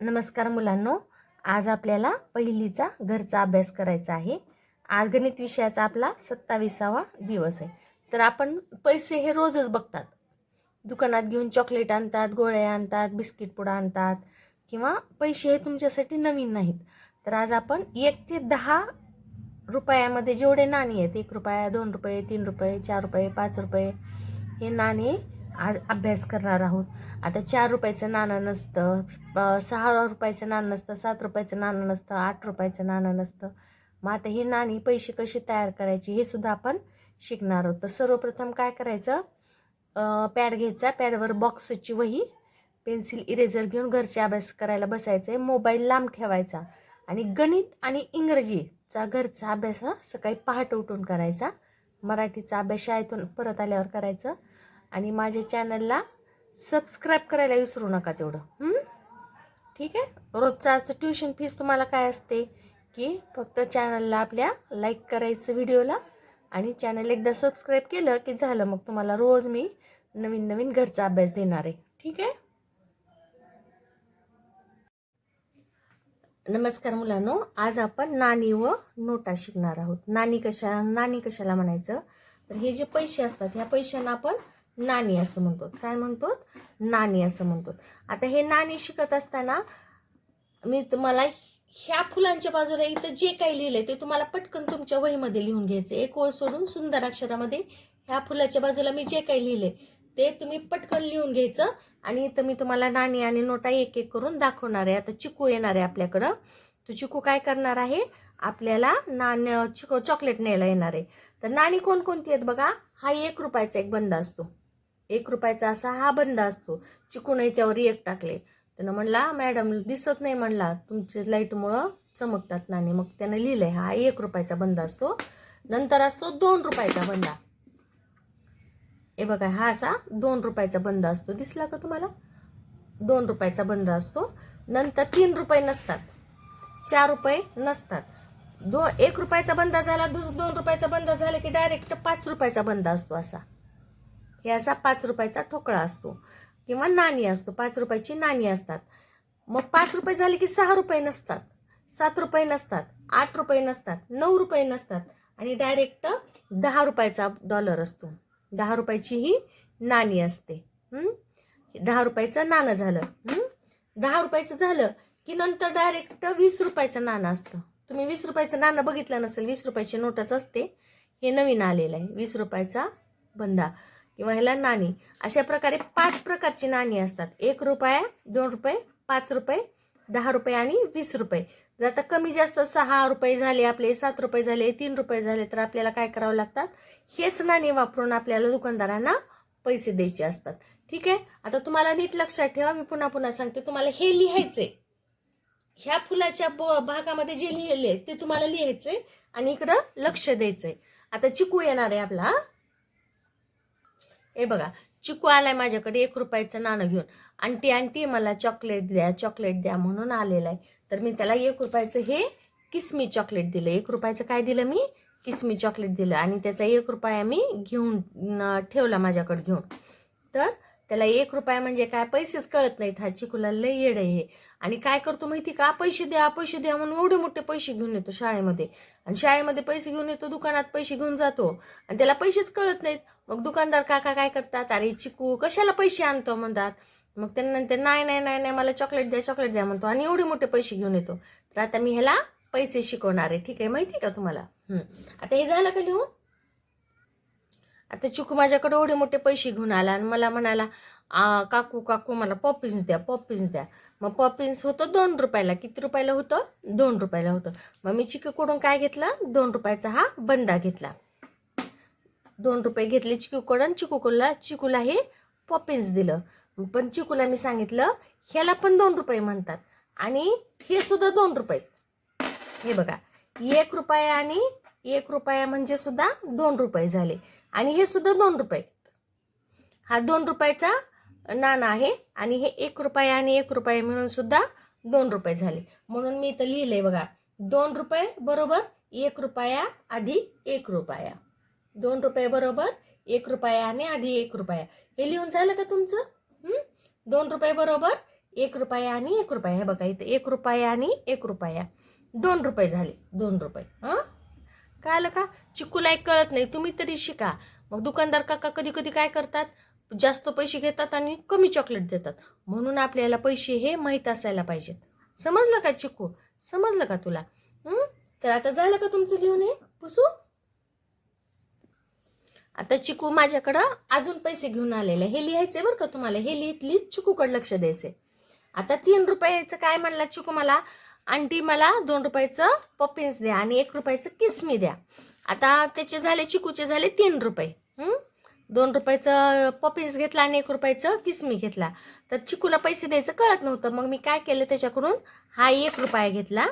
नमस्कार मुलांनो आज आपल्याला पहिलीचा घरचा अभ्यास करायचा आहे. आज गणित विषयाचा आपला सत्तावीसावा दिवस आहे. तर आपण पैसे हे रोजच बघतात. दुकानात घेऊन चॉकलेट आणतात गोळ्या आणतात बिस्किट पुडा आणतात किंवा पैसे हे तुमच्यासाठी नवीन नाहीत. तर आज आपण एक ते दहा रुपयामध्ये जेवढे नाणी आहेत एक रुपया दोन रुपये तीन रुपये चार रुपये पाच रुपये हे नाणे आज अभ्यास करणार आहोत. आता चार रुपयाचं नाणं नसतं. सहा रुपयाचं नाणं नसतं सात रुपयाचं नाणं नसतं आठ रुपयाचं नाणं नसतं. मग आता ही नाणी पैसे कसे तयार करायची हे सुद्धा आपण शिकणार आहोत. तर सर्वप्रथम काय करायचं? पॅड घ्यायचा. पॅडवर बॉक्सची वही पेन्सिल इरेझर घेऊन घरचे अभ्यास करायला बसायचं आहे मोबाईल लांब ठेवायचा आणि गणित आणि इंग्रजीचा घरचा अभ्यास हा सकाळी पहाटे उठून करायचा. मराठीचा अभ्यास शाळेतून परत आल्यावर करायचं. आणि माझ्या चॅनलला सबस्क्राईब करायला विसरू नका तेवढं. ठीक आहे? रोजचा ट्युशन फीस तुम्हाला काय असते? की फक्त चॅनलला आपल्या लाईक करायचं व्हिडिओला आणि चॅनल एकदा सबस्क्राईब केलं की झालं मग तुम्हाला रोज मी नवीन नवीन घरचा अभ्यास देणार आहे. ठीक आहे? नमस्कार मुलांनो आज आपण नाणी व नोटा शिकणार आहोत. नाणी कशा नाणी कशाला म्हणायचं? तर हे जे पैसे असतात ह्या पैशांना आपण नाणी असं म्हणतो काय म्हणतो नाणी असं म्हणतो आता हे नाणी शिकत असताना मी तुम्हाला ह्या फुलांच्या बाजूला इथं जे काही लिहिलंय ते तुम्हाला पटकन तुमच्या वहीमध्ये लिहून घ्यायचं एक ओळ सोडून सुंदर अक्षरामध्ये ह्या फुलाच्या बाजूला मी जे काही लिहिलंय ते तुम्ही पटकन लिहून घ्यायचं आणि इथं मी तुम्हाला नाणी आणि नोटा एक एक करून दाखवणार आहे. आता चिकू येणार आहे आपल्याकडं. तो चिकू काय करणार आहे? आपल्याला नाण्य चिको चॉकलेट न्यायला येणार आहे. तर नाणी कोणकोणती आहेत बघा? हा एक रुपयाचा एक बंद असतो. एक रुपयाचा असा हा बंद असतो. चिकून याच्यावर एक टाकले. त्यानं म्हणला मॅडम दिसत नाही म्हणला. तुमचे लाईटमुळं चमकतात नाणे मग त्यानं लिहिलंय हा एक रुपयाचा बंद असतो. नंतर असतो दोन रुपयाचा बंदा. हे बघा हा असा दोन रुपयाचा बंद असतो. दिसला का तुम्हाला? दोन रुपयाचा बंद असतो. नंतर तीन रुपये नसतात. चार रुपये नसतात. दो एक रुपयाचा बंद झाला दुस दोन रुपयाचा बंद झाला की डायरेक्ट पाच रुपयाचा बंद असतो असा. हे असा पाच रुपयाचा ठोकळा असतो. किंवा नाणी असतो. पाच रुपयाची नाणी असतात. मग पाच रुपये झाले की सहा रुपये नसतात. सात रुपये नसतात. आठ रुपये नसतात. नऊ रुपये नसतात. आणि डायरेक्ट दहा रुपयाचा डॉलर असतो. दहा रुपयाची ही नाणी असते. दहा रुपयाचं नाणं झालं. दहा रुपयाचं झालं की नंतर डायरेक्ट वीस रुपयाचं नाणं असतं. तुम्ही वीस रुपयाचं नाणं बघितलं नसेल वीस रुपयाची नोटच असते. हे नवीन आलेलं आहे. वीस रुपयाचा बंदा. किंवा ह्याला नाणी. अशा प्रकारे पाच प्रकारची नाणी असतात. एक रुपया दोन रुपये पाच रुपये दहा रुपये आणि वीस रुपये. जर आता कमी जास्त सहा रुपये झाले आपले सात रुपये झाले तीन रुपये झाले तर आपल्याला काय करावं लागतात? हेच नाणी वापरून आपल्याला दुकानदारांना पैसे द्यायचे असतात. ठीक आहे? आता तुम्हाला नीट लक्षात ठेवा. मी पुन्हा पुन्हा सांगते. तुम्हाला हे लिहायचे ह्या फुलाच्या ब- भागामध्ये जे लिहिलेले ते तुम्हाला लिहायचे आणि इकडं लक्ष द्यायचंय. आता चिकू येणार आहे आपला. हे बघा चिकू आलाय माझ्याकडे एक रुपयाचं नाणं घेऊन. आंटी आंटी मला चॉकलेट द्या चॉकलेट द्या म्हणून आलेला आहे. तर मी त्याला एक रुपयाचं हे किसमी चॉकलेट दिलं. एक रुपयाचं काय दिलं मी? किसमी चॉकलेट दिलं. आणि त्याचा एक रुपया मी घेऊन ठेवला माझ्याकडे घेऊन. तर त्याला एक रुपया म्हणजे काय? पैसेच कळत नाहीत. हा चिकूला लय येड आहे. हे आणि काय करतो माहिती का? पैसे द्या पैसे द्या म्हणून एवढे मोठे पैसे घेऊन येतो शाळेमध्ये. आणि शाळेमध्ये पैसे घेऊन येतो दुकानात पैसे घेऊन जातो. आणि त्याला पैसेच कळत नाहीत. मग दुकानदार काका काय करतात? अरे चिकू कशाला पैसे आणतो म्हणतात? मग त्यानंतर नाही नाही नाही नाही मला चॉकलेट द्या चॉकलेट द्या म्हणतो. आणि एवढे मोठे पैसे घेऊन येतो. तर आता मी ह्याला पैसे शिकवणार आहे. ठीक आहे? माहिती आहे का तुम्हाला? आता हे झालं का लिहून? आता चिकू माझ्याकडे एवढे मोठे पैसे घेऊन आला आणि मला म्हणाला "आ, काकू काकू मला पॉपिन्स द्या पॉपिन्स द्या. मग पॉपिन्स होतं दोन रुपयाला. किती रुपयाला होतं? दोन रुपयाला होतं. मग मी चिकूकडून काय घेतलं? दोन रुपयाचा हा बंदा घेतला. दोन रुपये घेतले चिकूकडून चिकूकडला चिकूला हे पॉपिन्स दिलं. पण चिकूला मी सांगितलं ह्याला पण दोन रुपये म्हणतात. आणि हे सुद्धा दोन रुपये. हे बघा एक रुपया आणि एक रुपया म्हणजे सुद्धा दोन रुपये झाले. आणि हे सुद्धा दोन रुपये. हा दोन रुपयाचा नाणं आहे आणि हे एक रुपया आणि एक रुपया मिळून सुद्धा दोन रुपये झाले. म्हणून मी इथं लिहिलंय बघा दोन रुपये बरोबर एक रुपया आधी एक रुपया. दोन रुपये बरोबर एक रुपया आणि आधी एक रुपया. हे लिहून झालं का तुमचं? दोन रुपये बरोबर एक रुपया आणि एक रुपया. हे बघा इथं एक रुपया आणि एक रुपया. दोन रुपये झाले दोन रुपये. हां? काय आलं का? चिकूला एक कळत नाही. तुम्ही तरी शिका. मग दुकानदार काका कधी कधी काय करतात? जास्त पैसे घेतात आणि कमी चॉकलेट देतात. म्हणून आपल्याला पैसे हे माहीत असायला पाहिजेत. समजलं का चिकू समजलं का तुला? तर आता झालं का तुमचं लिहून हे? पुसू? आता चिकू माझ्याकडं अजून पैसे घेऊन आलेले. हे लिहायचे बरं का तुम्हाला? हे लिहित लिहित चिकूकडे लक्ष द्यायचे आता तीन रुपयाचं काय म्हणला चिकू मला? आंटी मला दोन रुपयाचं पप्पिन्स द्या आणि एक रुपयाचं किसमी द्या. आता त्याचे झाले चिकूचे झाले तीन रुपये. दोन रुपयाचं पपिन्स घेतला आणि एक रुपयाचं किसमी घेतला. तर चिकूला पैसे द्यायचं कळत नव्हतं. मग मी काय केलं त्याच्याकडून? हा एक रुपया घेतला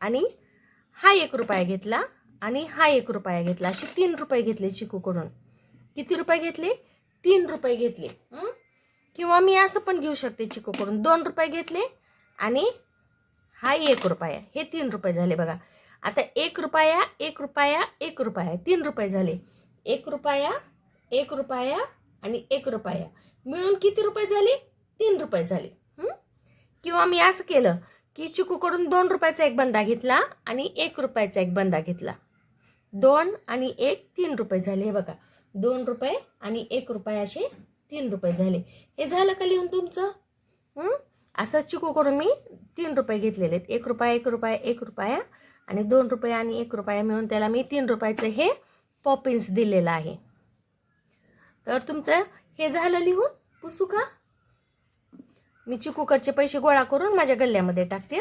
आणि हा एक रुपया घेतला आणि हा एक रुपया घेतला. असे तीन रुपये घेतले चिकूकडून. किती रुपये घेतले? तीन रुपये घेतले. किंवा मी असं पण घेऊ शकते चिकूकडून. दोन रुपये घेतले आणि हा एक रुपया. हे तीन रुपये झाले बघा. आता एक रुपया एक रुपया एक रुपया. तीन रुपये झाले. एक रुपया एक रुपया आणि एक रुपया. मिळून किती रुपये झाले? तीन रुपये झाले. किंवा मी असं केलं की चिकूकडून दोन रुपयाचा एक बंदा घेतला आणि एक रुपयाचा एक बंदा घेतला. दोन आणि एक तीन रुपये झाले. हे बघा दोन रुपये आणि एक रुपये असे तीन रुपये झाले. हे झालं का लिहून तुमचं? असं चिकूकडून मी तीन रुपये घेतलेले आहेत. एक रुपया एक रुपया एक रुपया आणि दोन रुपये आणि एक रुपया मिळून त्याला मी तीन रुपयाचं हे पॉपिन्स दिलेलं आहे. तर तुमचं हे झालं लिहून? पुसू का? मी चिकूकडचे पैसे गोळा करून माझ्या गल्ल्यामध्ये टाकते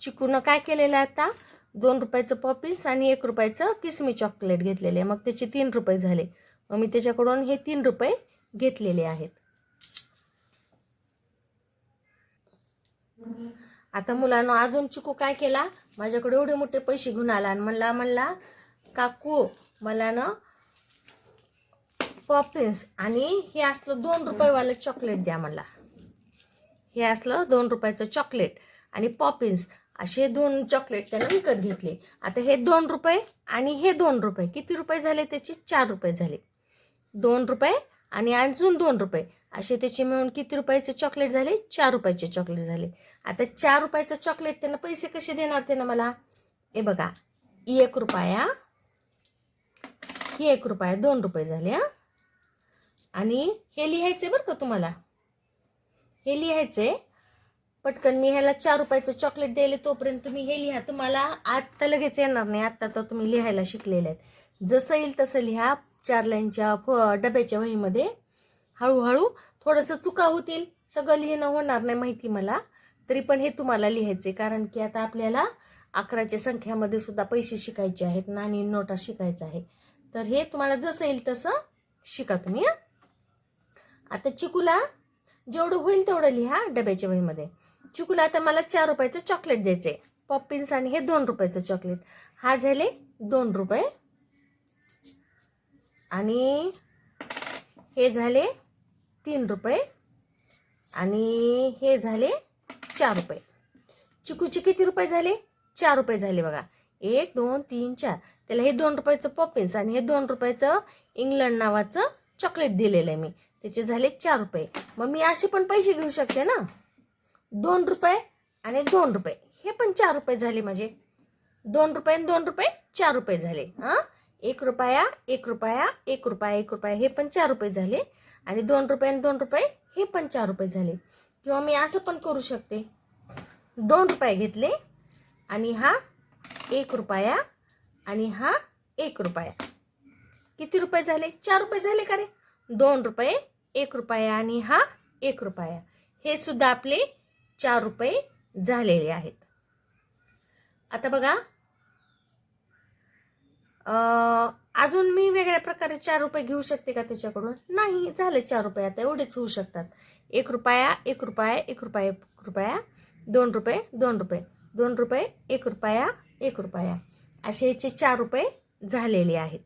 चिकूनं काय केलेलं आहे आता? दोन रुपयाचं पॉपिन्स आणि एक रुपयाचं किसमी चॉकलेट घेतलेले मग त्याचे तीन रुपये झाले. मग मी त्याच्याकडून हे तीन रुपये घेतलेले आहेत. आता मुलांना अजून चिकू काय केला? माझ्याकडे एवढे मोठे पैसे घेऊन आला आणि म्हणला म्हणला काकू मला ना पॉपिन्स आणि हे असलं दोन रुपयेवालं चॉकलेट द्या मला. हे असलं दोन रुपयाचं चॉकलेट आणि पॉपिन्स असे दोन चॉकलेट त्यानं विकत घेतले. आता हे दोन रुपये आणि हे दोन रुपये. किती रुपये झाले त्याचे? चार रुपये झाले. दोन रुपये आणि अजून दोन रुपये. असे त्याचे मिळून किती रुपयाचे चॉकलेट झाले? चार रुपयाचे चॉकलेट झाले. आता चार रुपयाचं चॉकलेट त्यानं पैसे कसे देणार त्यानं मला? हे बघा. एक रुपया. ही एक रुपया दोन रुपये झाले हां. आणि हे लिहायचे बरं का तुम्हाला. हे लिहायचे पटकन मी ह्याला चार रुपयाचं चॉकलेट द्यायला तोपर्यंत तुम्ही हे लिहा. तुम्हाला आत्ता लगेच येणार नाही. आत्ता तर तुम्ही लिहायला शिकलेले आहेत. जसं येईल तसं लिहा. चार लाईनच्या फ डब्याच्या वहीमध्ये. हळूहळू थोडंसं चुका होतील. सगळं लिहिणं होणार नाही माहिती मला. तरी पण हे तुम्हाला लिहायचे कारण की आता आपल्याला अकराच्या संख्यामध्ये सुद्धा पैसे शिकायचे आहेत. नाणी नोटा शिकायचं आहे. तर हे तुम्हाला जसं येईल तसं शिका तुम्ही हां. आता चिकूला जेवढं होईल तेवढं लिहा डब्याच्या वहीमध्ये. चिकूला आता मला चार रुपयाचं चॉकलेट द्यायचे पॉपिन्स आणि हे दोन रुपयाचं चॉकलेट हा झाले दोन रुपये. आणि हे झाले तीन रुपये. आणि हे झाले चार रुपये. चिकूचे किती रुपये झाले? चार रुपये झाले बघा. एक दोन तीन चार. त्याला हे दोन रुपयाचं पॉपिन्स आणि हे दोन रुपयाचं इंग्लंड नावाचं चॉकलेट दिलेलं आहे मी. त्याचे झाले चार रुपये. मग मी असे पण पैसे घेऊ शकते ना? दोन रुपये आणि दोन रुपये. हे पण चार रुपये झाले माझे. दोन रुपये आणि दोन रुपये चार रुपये झाले. हां? एक रुपया एक रुपया एक रुपया एक रुपया. हे पण चार रुपये झाले. आणि दोन रुपये आणि दोन रुपये हे पण चार रुपये झाले. किंवा मी असं पण करू शकते. दोन रुपये घेतले आणि हा एक रुपया आणि हा एक रुपया. किती रुपये झाले? चार रुपये झाले का रे? दोन रुपये एक रुपया आणि हा एक रुपया. हे सुद्धा आपले चार रुपये झालेले आहेत. आता बघा. अजून मी वेगळ्या प्रकारे चार रुपये घेऊ शकते का त्याच्याकडून? नाही झाले चार रुपये. आता एवढेच होऊ शकतात. एक रुपया एक रुपया एक रुपया एक रुपया. दोन रुपये दोन रुपये. दोन रुपये एक रुपया एक रुपया. असे याचे चार रुपये झालेले आहेत.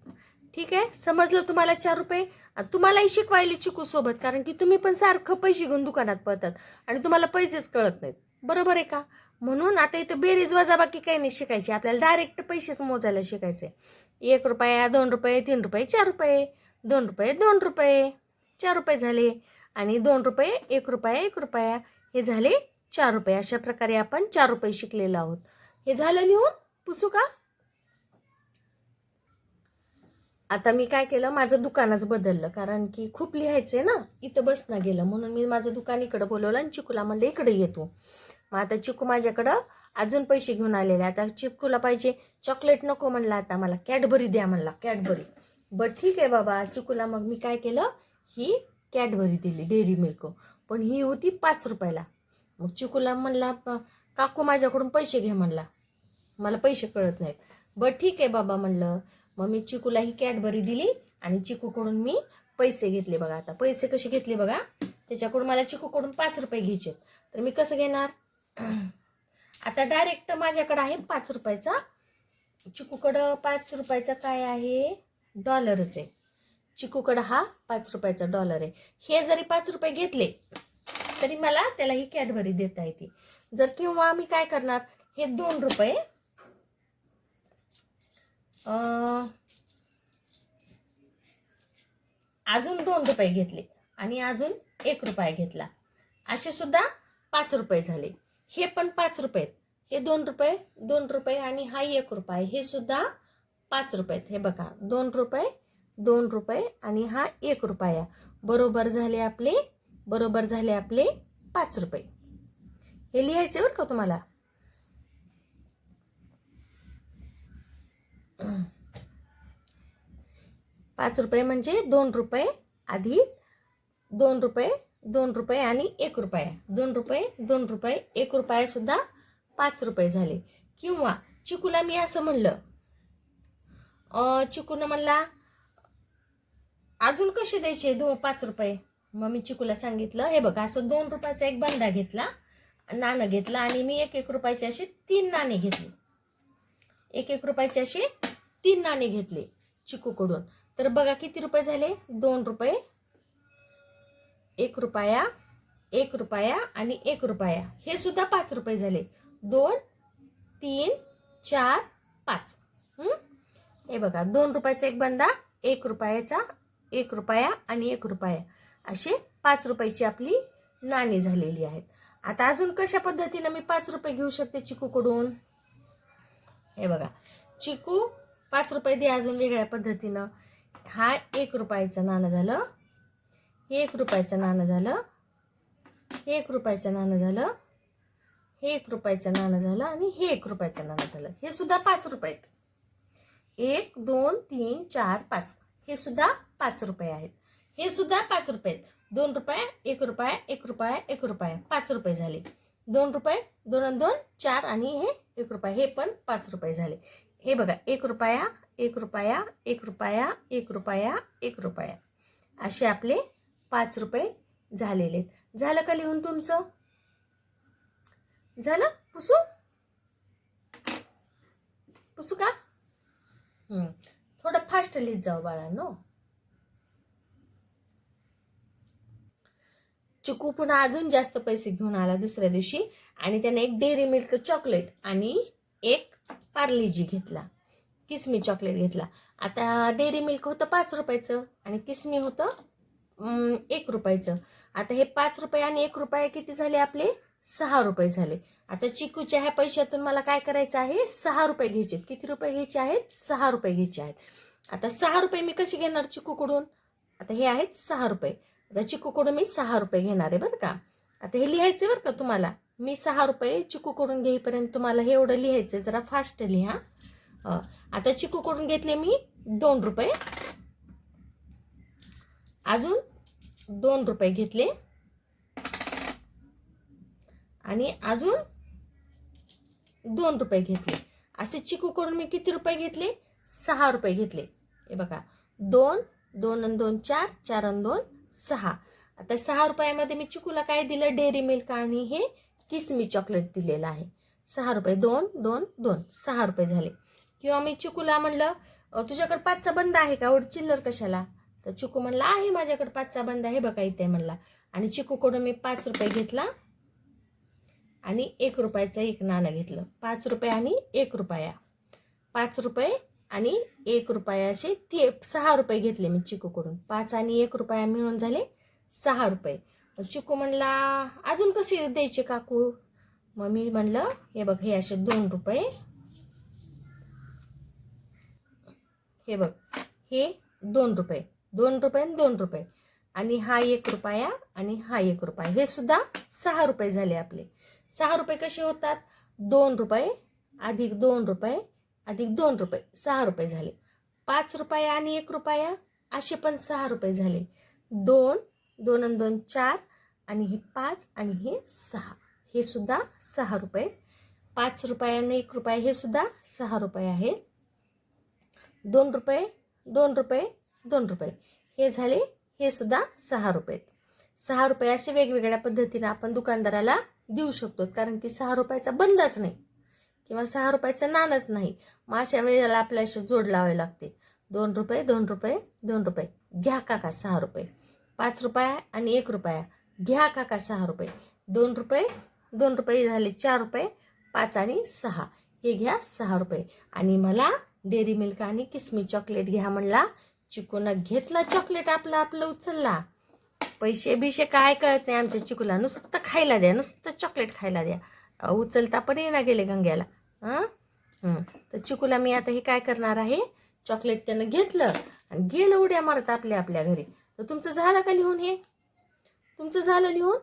ठीक आहे? समजलं तुम्हाला चार रुपये? आणि तुम्हालाही शिकवायला चिकू सोबत कारण की तुम्ही पण सारखं पैसे घेऊन दुकानात पळतात आणि तुम्हाला पैसेच कळत नाहीत. बरोबर आहे का? म्हणून आता इथं बेरीज वजाबाकी काही नाही शिकायची. आपल्याला डायरेक्ट पैसेच मोजायला शिकायचे एक रुपया दोन रुपये तीन रुपये चार रुपये. दोन रुपये दोन रुपये. चार रुपये झाले. आणि दोन रुपये एक रुपया एक रुपया. हे झाले चार रुपये. अशा प्रकारे आपण चार रुपये शिकलेलो आहोत. हे झालं लिहून? पुसू का? आता मी काय केलं माझं दुकानच बदललं. कारण की खूप लिहायचंय ना इथं बसणं गेलं. म्हणून मी माझं दुकान इकडं बोलवलं आणि चिकूला म्हणलं इकडे येतो मग आता चिकू माझ्याकडं अजून पैसे घेऊन आलेले आता चिकूला पाहिजे चॉकलेट नको म्हणला आता मला कॅडबरी द्या म्हणला कॅडबरी. बरं ठीक आहे बाबा. चिकूला मग मी काय केलं ही कॅडबरी दिली डेअरी मिल्क. पण ही होती पाच रुपयाला. मग चिकूला म्हणला काकू माझ्याकडून पैसे घे म्हणला. मला पैसे कळत नाहीत. बरं ठीक आहे बाबा म्हणलं. मग मी चिकूला ही कॅडबरी दिली आणि चिकूकडून मी पैसे घेतले बघा आता. पैसे कसे घेतले बघा? त्याच्याकडून मला चिकूकडून पाच रुपये घ्यायचे तर मी कसं घेणार? आता डायरेक्ट माझ्याकडं आहे पाच रुपयाचा. चिकूकडं पाच रुपयाचा काय आहे? डॉलरच आहे. चिकूकडं हा पाच रुपयाचा डॉलर आहे. हे जरी पाच रुपये घेतले तरी मला त्याला ही कॅडबरी देता येते. जर किंवा मी काय करणार? हे दोन रुपये अजून दोन रुपये घेतले आणि अजून एक रुपया घेतला. असे सुद्धा पाच रुपये झाले. हे पण पाच रुपये आहेत. हे दोन रुपये दोन रुपये आणि हा एक रुपये. हे सुद्धा पाच रुपये आहेत. हे बघा दोन रुपये दोन रुपये आणि हा एक रुपया. बरोबर झाले आपले बरोबर झाले आपले पाच रुपये. हे लिहायचे बरं का तुम्हाला? पाच रुपये म्हणजे दोन रुपये आधी दोन रुपये दोन रुपये आणि एक रुपये. दोन रुपये दोन रुपये एक रुपयासुद्धा पाच रुपये झाले. किंवा चिकूला मी असं म्हणलं चिकूनं म्हणला अजून कसे द्यायचे दो पाच रुपये? मग मी चिकूला सांगितलं हे बघा असं दोन रुपयाचा एक बंदा घेतला नाणं घेतलं आणि मी एक एक रुपयाचे असे तीन नाणे घेतले. एक एक रुपयाचे असे तीन नाणे घेतले चिकूकडून. तर बघा किती रुपये झाले? दोन रुपये. एक रुपया एक रुपया आणि एक रुपया. हे सुद्धा पाच रुपये झाले. दोन तीन चार पाच. हे? बघा दोन रुपयाचा एक बंदा एक रुपयाचा एक रुपया आणि एक रुपया. असे पाच रुपयाची आपली नाणी झालेली आहेत. आता अजून कशा पद्धतीनं मी पाच रुपये घेऊ शकते चिकूकडून? हे बघा चिकू पाच रुपये दे अजून वेगळ्या पद्धतीनं. हा एक रुपयाचं नाणं झालं. हे एक रुपयाचं नाणं झालं. हे एक रुपयाचं नाणं झालं. हे एक रुपयाचं नाणं झालं आणि हे एक रुपयाचं नाणं झालं. हे सुद्धा पाच रुपये आहेत एक दोन तीन चार पाच. हे सुद्धा पाच रुपये आहेत. हे सुद्धा पाच रुपये आहेत दोन रुपये एक रुपया एक रुपया एक रुपया. पाच रुपये झाले. दोन रुपये दोन दोन चार आणि हे एक रुपये. हे पण पाच रुपये झाले. हे बघा एक रुपया एक रुपया एक रुपया एक रुपया एक रुपया. असे आपले पाच रुपये झालेले आहेत. झालं का लिहून तुमचं? झालं? पुसू? पुसू का? थोडं फास्ट लिहित जाऊ बाळांनो. चिकू पुन्हा अजून जास्त पैसे घेऊन आला दुसऱ्या दिवशी. आणि त्याने एक डेअरी मिल्क चॉकलेट आणि एक पार्लेजी घेतला किसमी चॉकलेट घेतला. आता डेअरी मिल्क होतं पाच रुपयाचं आणि किसमी होतं एक रुपयाचं. आता हे पाच रुपये आणि एक रुपये किती झाले आपले? सहा रुपये झाले. आता चिकूच्या ह्या पैशातून मला काय करायचं आहे? सहा रुपये घ्यायचे आहेत. किती रुपये घ्यायचे आहेत? सहा रुपये घ्यायचे आहेत. आता सहा रुपये मी कसे घेणार चिकूकडून? आता हे आहेत सहा रुपये. आता चिकूकडून मी सहा रुपये घेणार आहे बरं का? आता हे लिहायचं बरं का तुम्हाला? मी सहा रुपये चिकू करून घेईपर्यंत तुम्हाला हे एवढं लिहायचं आहे जरा फास्ट लिहा. आता आता चिकूकडून घेतले मी दोन रुपये. अजून दोन रुपये घेतले. आणि अजून दोन रुपये घेतले. असे चिकू करून मी किती रुपये घेतले? सहा रुपये घेतले. हे बघा दोन दोन आणि दोन चार चार आणि दोन सहा. आता सहा रुपयामध्ये मी चिकूला काय दिलं? डेअरी मिल्क आणि हे किसमी चॉकलेट दिलेलं आहे. सहा रुपये दोन दोन दोन सहा रुपये झाले. किंवा मी चिकूला म्हणलं तुझ्याकडे पाचचा बंद आहे का? ओढ चिल्लर कशाला? तर चिकू म्हणला आहे माझ्याकडे पाचचा बंद आहे बघा इथे म्हणला. आणि चिकूकडून मी पाच रुपये घेतला आणि एक रुपयाचं एक नाणं घेतलं. पाच रुपये आणि एक रुपया. पाच रुपये आणि एक रुपया असे ती सहा रुपये घेतले मी चिकूकडून. पाच आणि एक रुपया मिळून झाले सहा रुपये. चिकू म्हणला अजून कसे द्यायचे काकू? मग मी म्हणलं हे बघ हे असे दोन रुपये. हे बघ हे दोन रुपये दोन रुपये आणि दोन रुपये. आणि हा एक रुपया आणि हा एक रुपया. हे सुद्धा सहा रुपये झाले आपले. सहा रुपये कसे होतात? दोन रुपये अधिक दोन रुपये अधिक दोन रुपये. सहा रुपये झाले. पाच रुपया आणि एक रुपया असे पण सहा रुपये झाले. दोन दोन आणि दोन चार आणि हे पाच आणि हे सहा. हे सुद्धा सहा रुपये. पाच रुपयाने एक रुपये हे सुद्धा सहा रुपये आहे. दोन रुपये दोन रुपये दोन रुपये. हे झाले हे सुद्धा सहा रुपये. सहा रुपये असे वेगवेगळ्या पद्धतीने आपण दुकानदाराला देऊ शकतो. कारण की सहा रुपयाचा बंदच नाही. किंवा सहा रुपयाचं नाणच नाही. मग अशा वेळेला आपल्याशी जोड लावावे लागते. दोन रुपये दोन रुपये दोन रुपये. घ्या काका सहा रुपये. पाच रुपया आणि एक रुपया. घ्या काका सहा रुपये. दोन रुपये दोन रुपये झाले चार रुपये पाच आणि सहा. हे घ्या सहा रुपये. आणि मला डेअरी मिल्क आणि किसमी चॉकलेट घ्या म्हणला. चिकूनं घेतला चॉकलेट आपलं आपलं उचलला. पैसे बिशे काय कळत नाही आमच्या चिकूला. नुसतं खायला द्या नुसतं चॉकलेट खायला द्या. उचलता पण येणार गेले गंग्याला. हां हं. तर चिकूला मी आता हे काय करणार आहे? चॉकलेट त्यानं घेतलं आणि गेलं उड्या मारत आपल्या आपल्या घरी. तर तुमचं झालं का लिहून हे? तुमचं झालं लिहून?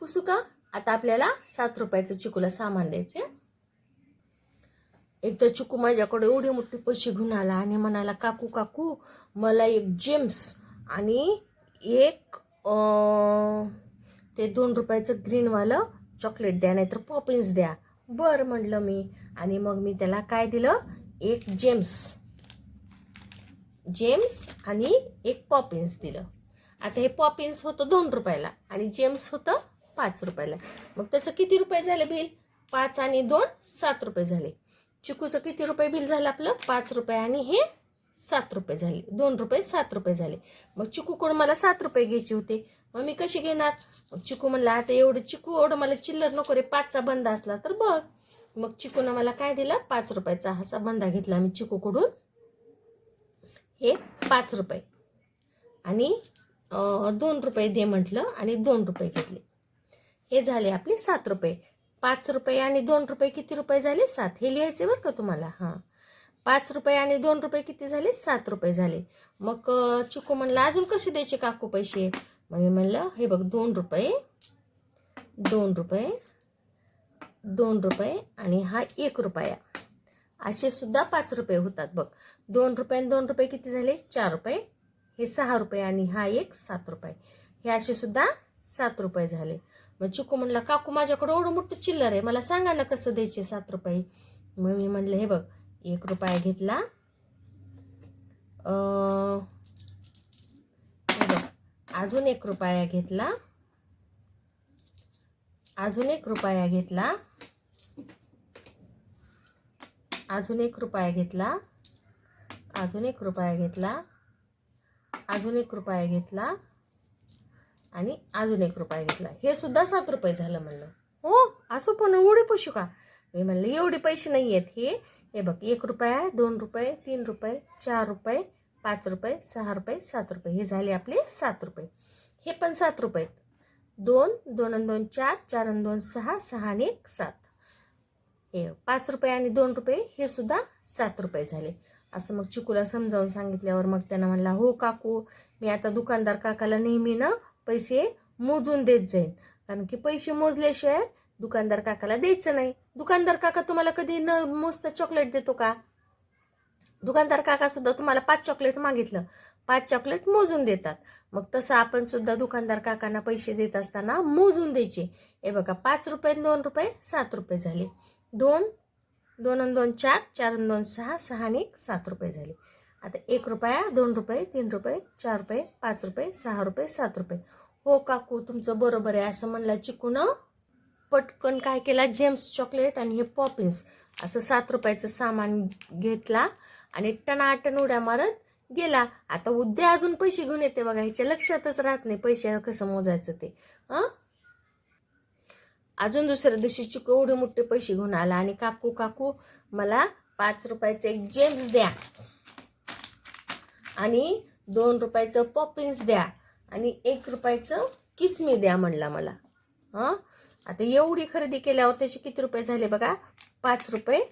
पुसू का? आता आपल्याला सात रुपयाचं चिकूला सामान द्यायचं एक तर चिकू माझ्याकडे एवढे मोठे पैसे घेऊन आला आणि म्हणाला काकू काकू मला एक जेम्स आणि एक ते दोन रुपयाचं ग्रीनवालं चॉकलेट द्या नाहीतर पॉपिन्स द्या. बरं म्हटलं मी. आणि मग मी त्याला काय दिलं? एक जेम्स जेम्स आणि एक पॉपिन्स दिलं. आता हे पॉपिन्स होतं दोन रुपयाला आणि जेम्स होतं पाच रुपयाला. मग त्याचं किती रुपये झाले बिल? पाच आणि दोन सात रुपये झाले. चिकूचं किती रुपये बिल झालं आपलं? पाच रुपये आणि हे सात रुपये झाले. दोन रुपये सात रुपये झाले. मग चिकूकडून मला सात रुपये घ्यायचे होते? मग मी कशी घेणार? मग चिकू म्हणला आता एवढं चिकू एवढं मला चिल्लर नको रे पाचचा बंद असला तर बघ. मग चिकूनं मला काय दिला? पाच रुपयाचा असा बंदा घेतला मी चिकूकडून. हे पाच रुपये. आणि दोन रुपये दे म्हटलं आणि दोन रुपये घेतले. हे झाले आपले सात रुपये. पाच रुपये आणि दोन रुपये किती रुपये झाले? सात. हे लिहायचे बरं का तुम्हाला? हां. पाच रुपये आणि दोन रुपये किती झाले? सात रुपये झाले. मग चुकू चिकू म्हणलं अजून कसे द्यायचे काकू पैसे? मग मी म्हणलं हे बघ दोन रुपये दोन रुपये दोन रुपये आणि हा एक रुपया. असे सुद्धा पाच रुपये होतात बघ. दोन रुपये आणि दोन रुपये किती झाले? चार रुपये. हे सहा रुपये आणि हा एक सात रुपये. हे असे सुद्धा सात रुपये झाले. मग चिकू म्हणला काकू माझ्याकडे एवढं मोठं चिल्लर आहे. मला सांगा ना कसं द्यायचे सात रुपये? मग मी म्हणलं हे बघ एक रुपया घेतला. अजून एक रुपया घेतला. अजून एक रुपया घेतला. अजून एक रुपया घेतला. अजून एक रुपया घेतला. अजून एक रुपया घेतला. आणि अजून एक रुपया घेतला. हे सुद्धा सात रुपये झालं म्हणलं. हो असो पण एवढे पैसे का? मी म्हणलं एवढे पैसे नाही आहेत हे. हे बघ एक रुपया दोन रुपये तीन रुपये चार रुपये पाच रुपये सहा रुपये सात रुपये. हे झाले आपले सात रुपये. हे पण सात रुपये आहेत. दोन दोन दोन चार चार दोन सहा सहा आणि एक सात. हे पाच रुपये आणि दोन रुपये हे सुद्धा सात रुपये झाले. असं मग चिकूला समजावून सांगितल्यावर मग त्यानं म्हणला हो काकू मी आता दुकानदार काकाला नेहमी ना पैसे मोजून देत जाईन. कारण की पैसे मोजल्याशिवाय दुकानदार काकाला द्यायचं नाही. दुकानदार काका तुम्हाला कधी न मोजता चॉकलेट देतो का? दुकानदार काका सुद्धा तुम्हाला पाच चॉकलेट मागितलं. पाच चॉकलेट मोजून देतात. मग तसं आपण सुद्धा दुकानदार काकांना पैसे देत असताना मोजून द्यायचे. हे बघा पाच रुपये दोन रुपये सात रुपये झाले. दोन दोन आणि दोन चार चार आणि दोन सहा सहा आणि एक सात रुपये झाले. आता एक रुपया दोन रुपये तीन रुपये चार रुपये पाच रुपये सहा रुपये सात रुपये. हो काकू तुमचं बरोबर आहे. असं म्हणलं चिकून पटकन काय केला? जेम्स चॉकलेट आणि हे पॉपिन्स असं सात रुपयाचं सामान घेतला आणि टनाटन उड्या मारत गेला. आता उद्या अजून पैसे घेऊन येते बघा. ह्याच्या लक्षातच राहत नाही पैसे कसं मोजायचं ते. हां? अजून दुसऱ्या दिवशी चिकू एवढे मोठे पैसे घेऊन आला आणि काकू काकू मला पाच रुपयाचे एक जेम्स द्या. आणि दोन रुपयाचं पॉपिन्स द्या आणि एक रुपयाचं किसमी द्या म्हणला मला. हां? आता एवढी खरेदी केल्यावर त्याचे किती रुपये झाले बघा? पाच रुपये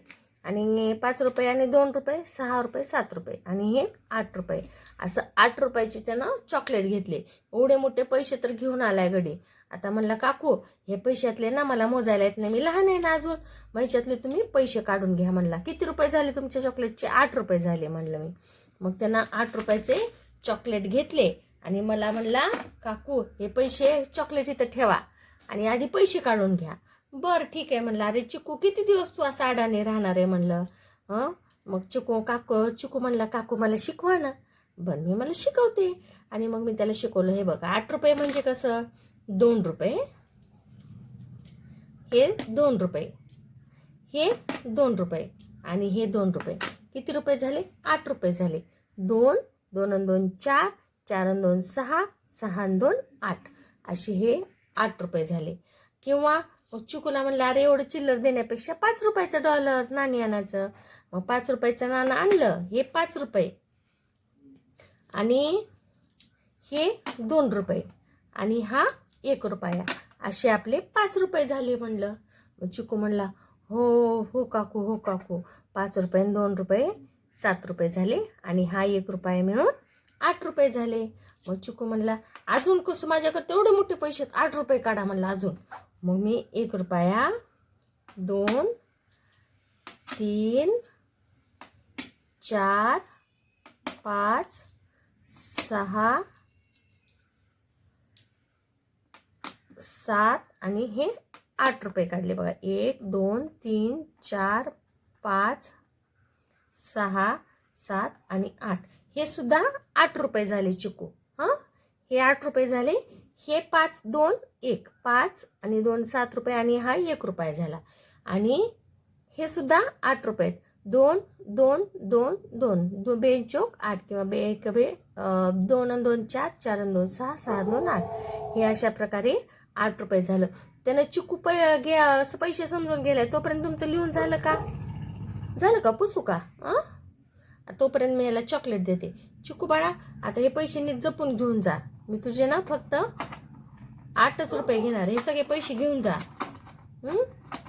आणि पाच रुपये आणि दोन रुपये सहा रुपये सात रुपये आणि हे आठ रुपये. असं आठ रुपयाचे त्यानं चॉकलेट घेतले. एवढे मोठे पैसे तर घेऊन आलाय गडी. आता म्हणला काकू हे पैशातले ना मला मोजायला येत नाही. मी लहान आहे ना अजून. मग तुम्ही पैसे काढून घ्या म्हणला. किती रुपये झाले तुमच्या चॉकलेटचे? आठ रुपये झाले म्हणलं मी. मग त्यांना आठ रुपयाचे चॉकलेट घेतले आणि मला म्हणला काकू हे पैसे चॉकलेट इथं ठेवा आणि आधी पैसे काढून घ्या. बरं ठीक आहे म्हणलं. अरे चिकू किती दिवस तू असा अडाने राहणार आहे? म्हणलं. हं मग चिकू काकू चिकू म्हणला काकू मला शिकवा ना. बरं मी मला शिकवते. आणि मग मी त्याला शिकवलं हे बघा आठ रुपये म्हणजे कसं? दोन रुपये. हे दोन रुपये. हे दोन रुपये आणि हे दोन रुपये. किती रुपये झाले? आठ रुपये झाले. दोन दोन आणि दोन चार चार आणि दोन सहा सहा आणि दोन आठ. असे हे आठ रुपये झाले. किंवा मग चुकूला म्हणलं अरे एवढं चिल्लर देण्यापेक्षा पाच रुपयाचं डॉलर नाणी आणायचं. मग पाच रुपयाचं नाणं आणलं हे पाच रुपये. आणि हे दोन रुपये. आणि हा एक रुपया. असे आपले पाच रुपये झाले म्हणलं. मग चिकू म्हणला हो हो काकू हो काकू. पाच रुपये दोन रुपये सात रुपये झाले आणि हा एक रुपया मिळून आठ रुपये झाले. मग चिकू म्हणला अजून कसं? माझ्याकडे तेवढे मोठे पैसे आहेत. आठ रुपये काढा म्हणला अजून. मग मी एक रुपया दोन तीन चार पाच सहा सात आणि हे आठ रुपये काढले बघा. एक दोन तीन चार पाच सहा सात आणि आठ. हे सुद्धा आठ रुपये झाले चिकू. हां? हे आठ रुपये झाले. हे पाच दोन एक. पाच आणि दोन सात रुपये आणि हा एक रुपये झाला. आणि हे सुद्धा आठ रुपये आहेत दोन दोन दोन दोन. दो बे चोक आठ किंवा बे एक बे दोन दोन चार चार दोन सहा सहा दोन आठ. हे अशा प्रकारे आठ रुपये झालं. त्यानं चिकू पै घ्या असं पैसे समजून गेले. तोपर्यंत तुमचं लिहून झालं का? झालं का? पुसू का? हां तोपर्यंत मी ह्याला चॉकलेट देते. चिकू बाळा आता हे पैसे नीट जपून घेऊन जा. मी तुझे ना फक्त आठच रुपये घेणार. हे सगळे पैसे घेऊन जा.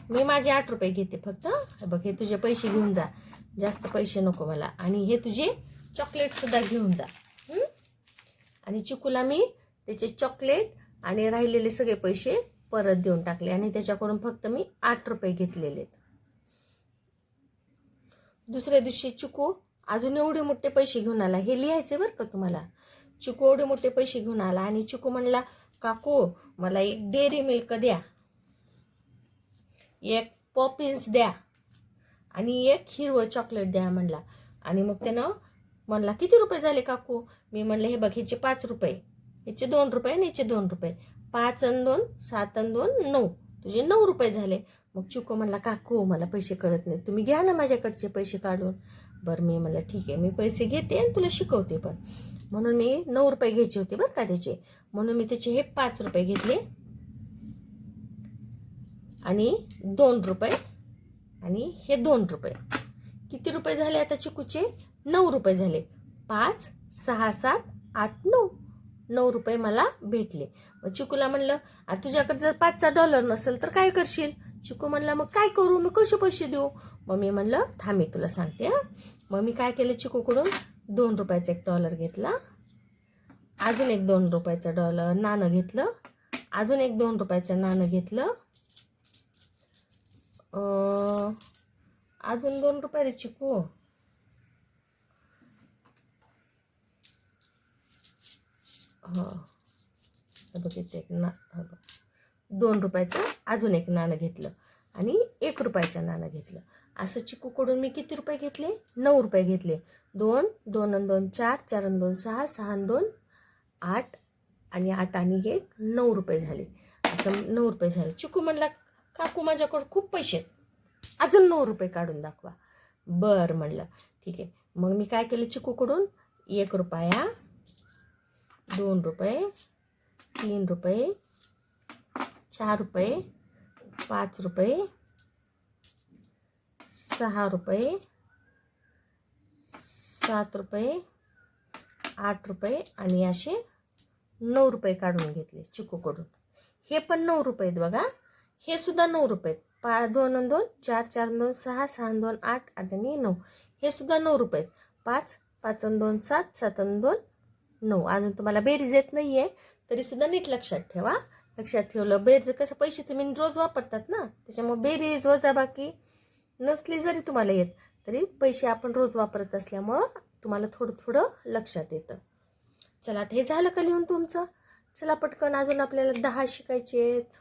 मी माझे आठ रुपये घेते फक्त. बघ हे तुझे पैसे घेऊन जा. जास्त पैसे नको मला. आणि हे तुझे चॉकलेटसुद्धा घेऊन जा. आणि चिकूला मी त्याचे चॉकलेट आणि राहिलेले सगळे पैसे परत देऊन टाकले आणि त्याच्याकडून फक्त मी आठ रुपये घेतलेले दुसऱ्या दिवशी चिकू अजून एवढे मोठे पैसे घेऊन आला. हे लिहायचे बरं का तुम्हाला? चिकू एवढे मोठे पैसे घेऊन आला आणि चिकू म्हणला काकू मला एक डेअरी मिल्क द्या. एक पॉपिन्स द्या आणि एक हिरवं चॉकलेट द्या म्हणला. आणि मग त्यानं म्हणला किती रुपये झाले काकू? मी म्हणलं हे बघ ह्याचे पाच रुपये. याचे दोन रुपये आणि याचे दोन रुपये. पाच आणि दोन सात आणि दोन नऊ. तुझे नऊ रुपये झाले. मग चुको म्हणला काकू मला पैसे कळत नाही तुम्ही घ्या ना माझ्याकडचे पैसे काढून. बरं मी म्हणलं ठीक आहे मी पैसे घेते आणि तुला शिकवते पण. म्हणून मी नऊ रुपये घ्यायचे होते बरं का त्याचे. म्हणून मी त्याचे हे पाच रुपये घेतले. आणि दोन रुपये आणि हे दोन रुपये. किती रुपये झाले आता चिकूचे? नऊ रुपये झाले. पाच सहा सात आठ नऊ. नऊ रुपये मला भेटले. मग चिकूला म्हणलं आ तुझ्याकडे जर पाचचा डॉलर नसेल तर काय करशील? चिकू म्हणला मग काय करू? मी कसे पैसे देऊ? मग मी म्हणलं थांब मी तुला सांगते हं. मग मी काय केलं चिकूकडून? दोन रुपयाचा एक डॉलर घेतला. अजून एक दोन रुपयाचं डॉलर नाणं घेतलं. अजून एक दोन रुपयाचं नाणं घेतलं. अजून दोन रुपये रे चिकू. हां. हे बघ इथे एक ना हे बघ. दोन रुपयाचं अजून एक नाणं घेतलं आणि एक रुपयाचं नाणं घेतलं. असं चिकूकडून मी किती रुपये घेतले? नऊ रुपये घेतले. दोन दोन आणि दोन चार चार आणि दोन सहा सहा आणि दोन आठ आणि आठ आणि एक नऊ रुपये झाले. असं नऊ रुपये झाले. चिकू म्हणला काकू माझ्याकडं खूप पैसे आहेत. अजून नऊ रुपये काढून दाखवा. बरं म्हणलं. ठीक आहे. मग मी काय केलं चिकूकडून एक रुपया दोन रुपये तीन रुपये चार रुपये पाच रुपये सहा रुपये सात रुपये आठ रुपये आणि असे नऊ रुपये काढून घेतले चिकूकडून हे पण नऊ रुपये आहेत बघा. हे सुद्धा नऊ रुपये आहेत पा दोन दोन चार चार दोन सहा सहा दोन आठ आठ आणि नऊ. हे सुद्धा नऊ रुपये आहेत पाच पाच दोन सात सात दोन नऊ अजून तुम्हाला बेरीज येत नाही आहे तरीसुद्धा नीट लक्षात ठेवा. लक्षात ठेवलं बेरीज कसं पैसे तुम्ही रोज वापरतात ना त्याच्यामुळे बेरीज वजाबाकी नसली जरी तुम्हाला येत तरी पैसे आपण रोज वापरत असल्यामुळं तुम्हाला थोडं थोडं लक्षात येतं. चला आता हे झालं का लिहून तुमचं? चला पटकन अजून आपल्याला दहा शिकायचे आहेत.